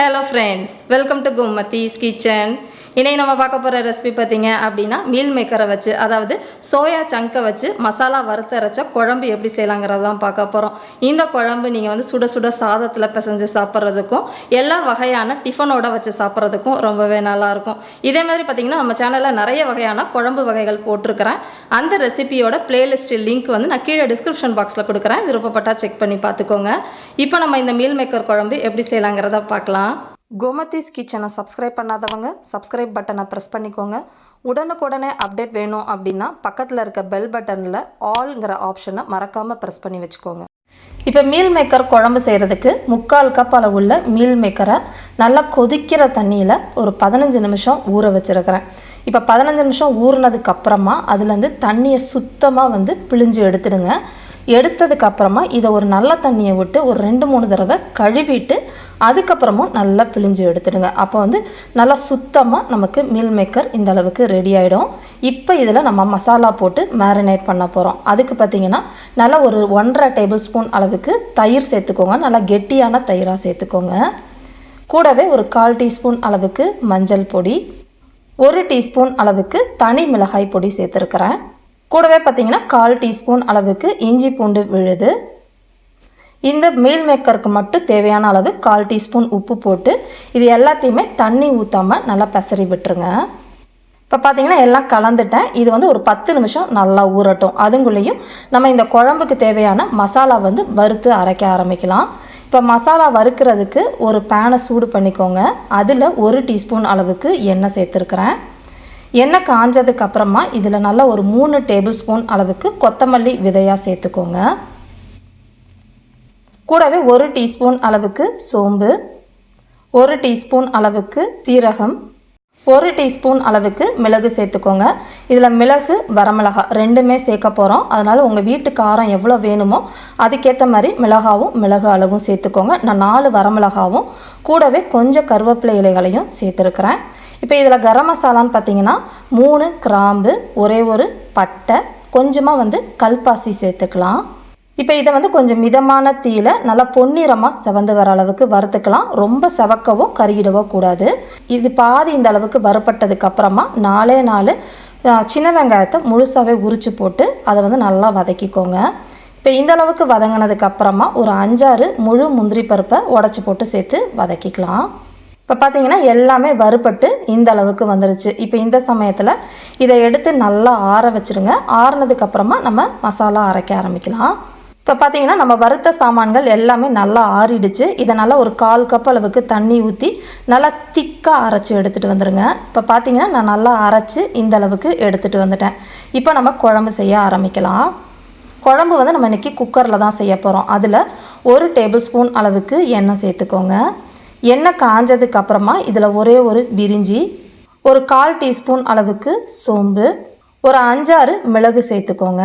Hello friends, welcome to Gomati's Kitchen. இன்னைக்கு நம்ம பார்க்க போகிற ரெசிபி பார்த்தீங்க அப்படின்னா மீல் மேக்கரை வச்சு அதாவது சோயா சங்கை வச்சு மசாலா வறுத்தரைச்ச குழம்பு எப்படி செய்யலாங்கிறது தான் பார்க்க போகிறோம் இந்த குழம்பு நீங்கள் வந்து சுட சுட சாதத்தில் பிசைஞ்சு சாப்பிட்றதுக்கும் எல்லா வகையான டிஃபனோட வச்சு சாப்பிட்றதுக்கும் ரொம்பவே நல்லாயிருக்கும் இதே மாதிரி பார்த்தீங்கன்னா நம்ம சேனலில் நிறைய வகையான குழம்பு வகைகள் போட்டிருக்கிறேன். அந்த ரெசிபியோட பிளேலிஸ்ட் லிங்க் வந்து நான் கீழே டிஸ்கிரிப்ஷன் பாக்ஸில் கொடுக்குறேன். விருப்பப்பட்டா செக் பண்ணி பார்த்துக்கோங்க. இப்போ நம்ம இந்த மீல் மேக்கர் குழம்பு எப்படி செய்யலாங்கிறத பார்க்கலாம். கோமதிஸ் கிச்சனை சப்ஸ்கிரைப் பண்ணாதவங்க சப்ஸ்கிரைப் பட்டனை ப்ரெஸ் பண்ணிக்கோங்க. உடனுக்குடனே அப்டேட் வேணும் அப்படின்னா பக்கத்தில் இருக்க பெல் பட்டனில் ஆல்ங்கிற ஆப்ஷனை மறக்காமல் ப்ரெஸ் பண்ணி வச்சுக்கோங்க. இப்போ மீல் மேக்கர் குழம்பு செய்கிறதுக்கு முக்கால் கப் அளவுள்ள மீல் மேக்கரை நல்லா கொதிக்கிற தண்ணியில் ஒரு பதினஞ்சு நிமிஷம் ஊற வச்சுருக்கிறேன். இப்போ பதினஞ்சு நிமிஷம் ஊறினதுக்கப்புறமா அதுலேருந்து தண்ணியை சுத்தமாக வந்து பிழிஞ்சு எடுத்துடுங்க. எடுத்ததுக்கு அப்புறமா இதை ஒரு நல்ல தண்ணியை விட்டு ஒரு ரெண்டு மூணு தடவை கழுவிட்டு அதுக்கப்புறமும் நல்லா பிழிஞ்சு எடுத்துடுங்க. அப்போ வந்து நல்லா சுத்தமாக நமக்கு மீல் மேக்கர் இந்த அளவுக்கு ரெடி ஆகிடும் இப்போ இதில் நம்ம மசாலா போட்டு மேரினேட் பண்ண போகிறோம் அதுக்கு பார்த்தீங்கன்னா நல்லா ஒரு ஒன்றரை டேபிள் ஸ்பூன் அளவுக்கு தயிர் சேர்த்துக்கோங்க. நல்லா கெட்டியான தயிராக சேர்த்துக்கோங்க. கூடவே ஒரு கால் டீஸ்பூன் அளவுக்கு மஞ்சள் பொடி ஒரு டீஸ்பூன் அளவுக்கு தனி மிளகாய் பொடி சேர்த்துருக்குறேன். கூடவே பார்த்தீங்கன்னா கால் டீஸ்பூன் அளவுக்கு இஞ்சி பூண்டு விழுது. இந்த மீல் மேக்கருக்கு மட்டும் தேவையான அளவு கால் டீஸ்பூன் உப்பு போட்டு இது எல்லாத்தையுமே தண்ணி ஊற்றாமல் நல்லா பெசரி விட்டுருங்க. இப்போ பார்த்தீங்கன்னா எல்லாம் கலந்துட்டேன். இது வந்து ஒரு பத்து நிமிஷம் நல்லா ஊறட்டும். அதுங்குள்ளேயும் நம்ம இந்த குழம்புக்கு தேவையான மசாலா வந்து வறுத்து அரைக்க ஆரம்பிக்கலாம். இப்போ மசாலா வறுக்கிறதுக்கு ஒரு பேனை சூடு பண்ணிக்கோங்க. அதில் ஒரு டீஸ்பூன் அளவுக்கு எண்ணெய் சேர்த்துருக்குறேன். எண்ணெய் காஞ்சதுக்கு அப்புறமா இதில் நல்லா ஒரு மூணு டேபிள் ஸ்பூன் அளவுக்கு கொத்தமல்லி விதையாக சேர்த்துக்கோங்க. கூடவே ஒரு டீஸ்பூன் அளவுக்கு சோம்பு ஒரு டீஸ்பூன் அளவுக்கு சீரகம் ஒரு டீஸ்பூன் அளவுக்கு மிளகு சேர்த்துக்கோங்க. இதில் மிளகு வரமிளகா ரெண்டுமே சேர்க்க போகிறோம் அதனால் உங்கள் வீட்டு காரம் எவ்வளோ வேணுமோ அதுக்கேற்ற மாதிரி மிளகாவும் மிளகு அளவும் சேர்த்துக்கோங்க. நான் நாலு வரமிளகாவும் கூடவே கொஞ்சம் கருவேப்பிலை இலைகளையும் சேர்த்துருக்குறேன். இப்போ இதில் கரம் மசாலான்னு பார்த்தீங்கன்னா மூணு கிராம்பு ஒரே ஒரு பட்டை கொஞ்சமாக வந்து கல்பாசி சேர்த்துக்கலாம். இப்போ இதை வந்து கொஞ்சம் மிதமான தீயில் நல்லா பொன்னிறமாக செவந்து வர அளவுக்கு வறுத்துக்கலாம். ரொம்ப செவக்கவோ கருகிடவோ கூடாது. இது பாதி இந்த அளவுக்கு வறுப்பட்டதுக்கு அப்புறமா நாலே நாலு சின்ன வெங்காயத்தை முழுசாகவே உரிச்சு போட்டு அதை வந்து நல்லா வதக்கிக்கோங்க. இப்போ இந்த அளவுக்கு வதங்கினதுக்கு அப்புறமா ஒரு அஞ்சாறு முழு முந்திரி பருப்பை உடச்சி போட்டு சேர்த்து வதக்கிக்கலாம். இப்போ பார்த்தீங்கன்னா எல்லாமே வறுபட்டு இந்த அளவுக்கு வந்துருச்சு. இப்போ இந்த சமயத்தில் இதை எடுத்து நல்லா ஆற வச்சுருங்க. ஆறுனதுக்கப்புறமா நம்ம மசாலா அரைக்க ஆரம்பிக்கலாம். இப்போ பார்த்தீங்கன்னா நம்ம வறுத்த சாமான்கள் எல்லாமே நல்லா ஆறிடுச்சு. இதை நல்லா ஒரு கால் கப் அளவுக்கு தண்ணி ஊற்றி நல்லா திக்காக அரைச்சி எடுத்துகிட்டு வந்துடுங்க இப்போ பார்த்தீங்கன்னா நான் நல்லா அரைச்சி இந்த அளவுக்கு எடுத்துகிட்டு வந்துட்டேன். இப்போ நம்ம குழம்பு செய்ய ஆரம்பிக்கலாம். குழம்பு வந்து நம்ம இன்றைக்கி குக்கரில் தான் செய்ய போகிறோம் அதில் ஒரு டேபிள் ஸ்பூன் அளவுக்கு எண்ணெய் சேர்த்துக்கோங்க. எண்ணெய் காஞ்சதுக்கு அப்புறமா இதில் ஒரே ஒரு பிரிஞ்சி ஒரு கால் டீஸ்பூன் அளவுக்கு சோம்பு ஒரு அஞ்சாறு மிளகு சேர்த்துக்கோங்க.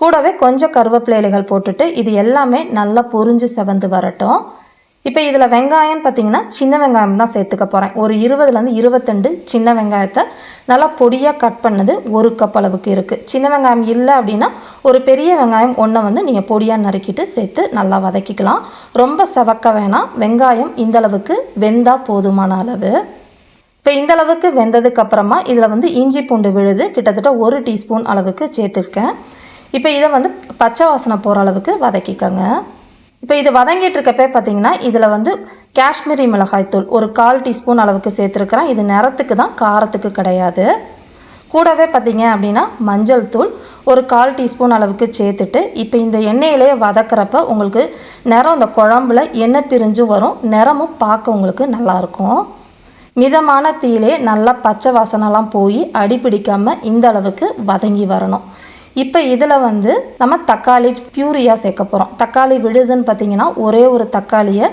கூடவே கொஞ்சம் கருவேப்பிலைகள் இலைகள் போட்டுட்டு இது எல்லாமே நல்லா பொரிஞ்சு செவந்து வரட்டும். இப்போ இதில் வெங்காயம் பார்த்தீங்கன்னா சின்ன வெங்காயம் தான் சேர்த்துக்க போகிறேன் ஒரு இருபதுலேருந்து இருபத்தெண்டு சின்ன வெங்காயத்தை நல்லா பொடியாக கட் பண்ணது ஒரு கப் அளவுக்கு இருக்குது சின்ன வெங்காயம் இல்லை அப்படின்னா ஒரு பெரிய வெங்காயம் ஒன்றை வந்து நீங்கள் பொடியாக நறுக்கிட்டு சேர்த்து நல்லா வதக்கிக்கலாம். ரொம்ப செவக்க வேணாம். வெங்காயம் இந்த அளவுக்கு போதுமான அளவு. இப்போ இந்த அளவுக்கு வெந்ததுக்கு அப்புறமா இதில் வந்து இஞ்சி பூண்டு விழுது கிட்டத்தட்ட ஒரு டீஸ்பூன் அளவுக்கு சேர்த்துருக்கேன். இப்போ இதை வந்து பச்சை வாசனை போகிற அளவுக்கு வதக்கிக்கோங்க. இப்போ இது வதங்கிட்டுருக்கப்பே பார்த்தீங்கன்னா இதில் வந்து காஷ்மீரி மிளகாய்த்தூள் ஒரு கால் டீஸ்பூன் அளவுக்கு சேர்த்துருக்குறேன். இது நிறத்துக்கு தான் காரத்துக்கு கிடையாது. கூடவே பார்த்தீங்க அப்படின்னா மஞ்சள் தூள் ஒரு கால் டீஸ்பூன் அளவுக்கு சேர்த்துட்டு இப்போ இந்த எண்ணெயிலே வதக்கிறப்ப உங்களுக்கு நிறம் இந்த குழம்புல எண்ணெய் பிரிஞ்சு வரும். நிறமும் பார்க்க உங்களுக்கு நல்லாயிருக்கும் மிதமான தீயிலே நல்லா பச்சை வாசனைலாம் போய் அடி பிடிக்காமல் இந்த அளவுக்கு வதங்கி வரணும். இப்போ இதில் வந்து நம்ம தக்காளி பியூரியாக சேர்க்க போகிறோம் தக்காளி விழுதுன்னு பார்த்தீங்கன்னா ஒரே ஒரு தக்காளியை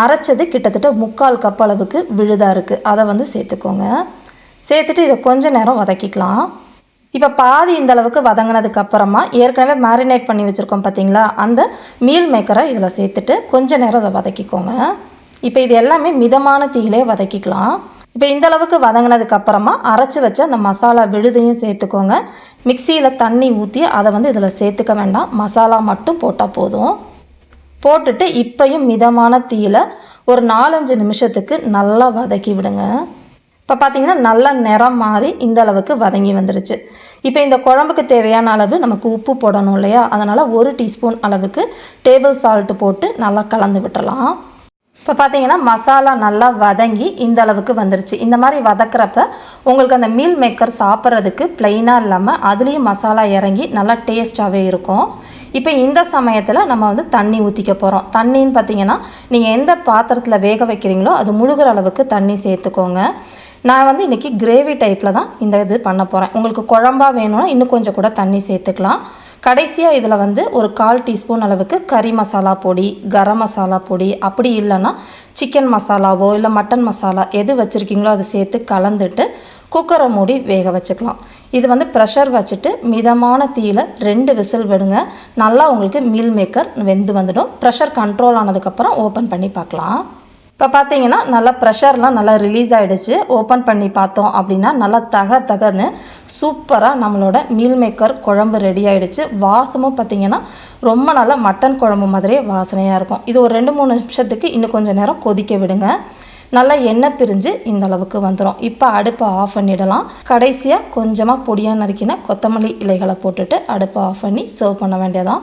அரைச்சது கிட்டத்தட்ட முக்கால் கப் அளவுக்கு விழுதாக இருக்குது அதை வந்து சேர்த்துக்கோங்க. சேர்த்துட்டு இதை கொஞ்சம் நேரம் வதக்கிக்கலாம். இப்போ பாதி இந்த அளவுக்கு வதங்கினதுக்கு அப்புறமா ஏற்கனவே மேரினேட் பண்ணி வச்சுருக்கோம் பார்த்தீங்களா அந்த மீல் மேக்கரை இதில் சேர்த்துட்டு கொஞ்ச நேரம் அதை வதக்கிக்கோங்க. இப்போ இது எல்லாமே மிதமான தீயிலே வதக்கிக்கலாம். இப்போ இந்த அளவுக்கு வதங்கினதுக்கு அப்புறமா அரைச்சி வச்ச அந்த மசாலா விழுதையும் சேர்த்துக்கோங்க. மிக்சியில் தண்ணி ஊற்றி அதை வந்து இதில் சேர்த்துக்க வேண்டாம். மசாலா மட்டும் போட்டால் போதும். போட்டுட்டு இப்பையும் மிதமான தீயில் ஒரு நாலஞ்சு நிமிஷத்துக்கு நல்லா வதக்கி விடுங்க. இப்போ பார்த்தீங்கன்னா நல்லா நிறம் மாறி இந்த அளவுக்கு வதங்கி வந்துருச்சு. இப்போ இந்த குழம்புக்கு தேவையான அளவு நமக்கு உப்பு போடணும் இல்லையா? அதனால் ஒரு டீஸ்பூன் அளவுக்கு டேபிள் சால்ட்டு போட்டு நல்லா கலந்து விட்டுடலாம் இப்போ பார்த்தீங்கன்னா மசாலா நல்லா வதங்கி இந்த அளவுக்கு வந்துருச்சு. இந்த மாதிரி வதக்குறப்ப உங்களுக்கு அந்த மீல் மேக்கர் சாப்பிட்றதுக்கு ப்ளைனாக இல்லாமல் அதுலேயும் மசாலா இறங்கி நல்லா டேஸ்ட்டாகவே இருக்கும். இப்போ இந்த சமயத்தில் நம்ம வந்து தண்ணி ஊற்றிக்க போகிறோம் தண்ணின்னு பார்த்தீங்கன்னா நீங்கள் எந்த பாத்திரத்தில் வேக வைக்கிறீங்களோ அது முழுகிற அளவுக்கு தண்ணி சேர்த்துக்கோங்க. நான் வந்து இன்றைக்கி கிரேவி டைப்பில் தான் இந்த இது பண்ண போகிறேன் உங்களுக்கு குழம்பா வேணும்னா இன்னும் கொஞ்சம் கூட தண்ணி சேர்த்துக்கலாம். கடைசியாக இதில் வந்து ஒரு கால் டீஸ்பூன் அளவுக்கு கறி மசாலா பொடி கரம் மசாலா பொடி அப்படி இல்லைன்னா சிக்கன் மசாலாவோ இல்லை மட்டன் மசாலா எது வச்சுருக்கீங்களோ அதை சேர்த்து கலந்துட்டு குக்கரை மூடி வேக வச்சுக்கலாம். இது வந்து ப்ரெஷர் வச்சுட்டு மிதமான தீயில் ரெண்டு விசில் விடுங்க. நல்லா உங்களுக்கு மீல் மேக்கர் வெந்து வந்துடும். ப்ரெஷர் கண்ட்ரோல் ஆனதுக்கப்புறம் ஓப்பன் பண்ணி பார்க்கலாம். இப்போ பார்த்தீங்கன்னா நல்லா ப்ரெஷர்லாம் நல்லா ரிலீஸ் ஆகிடுச்சு ஓப்பன் பண்ணி பார்த்தோம் அப்படின்னா நல்லா தக தகன்னு சூப்பராக நம்மளோட மீல் மேக்கர் குழம்பு ரெடி ஆகிடுச்சு வாசமும் பார்த்தீங்கன்னா ரொம்ப நல்லா மட்டன் குழம்பு மாதிரியே வாசனையாக இருக்கும். இது ஒரு ரெண்டு மூணு நிமிஷத்துக்கு இன்னும் கொஞ்சம் நேரம் கொதிக்க விடுங்க. நல்லா எண்ணெய் பிரிஞ்சு இந்த அளவுக்கு வந்துடும் இப்போ அடுப்பை ஆஃப் பண்ணிடலாம். கடைசியாக கொஞ்சமாக பொடியாக நறுக்கின கொத்தமல்லி இலைகளை போட்டுட்டு அடுப்பை ஆஃப் பண்ணி சர்வ் பண்ண வேண்டியதான்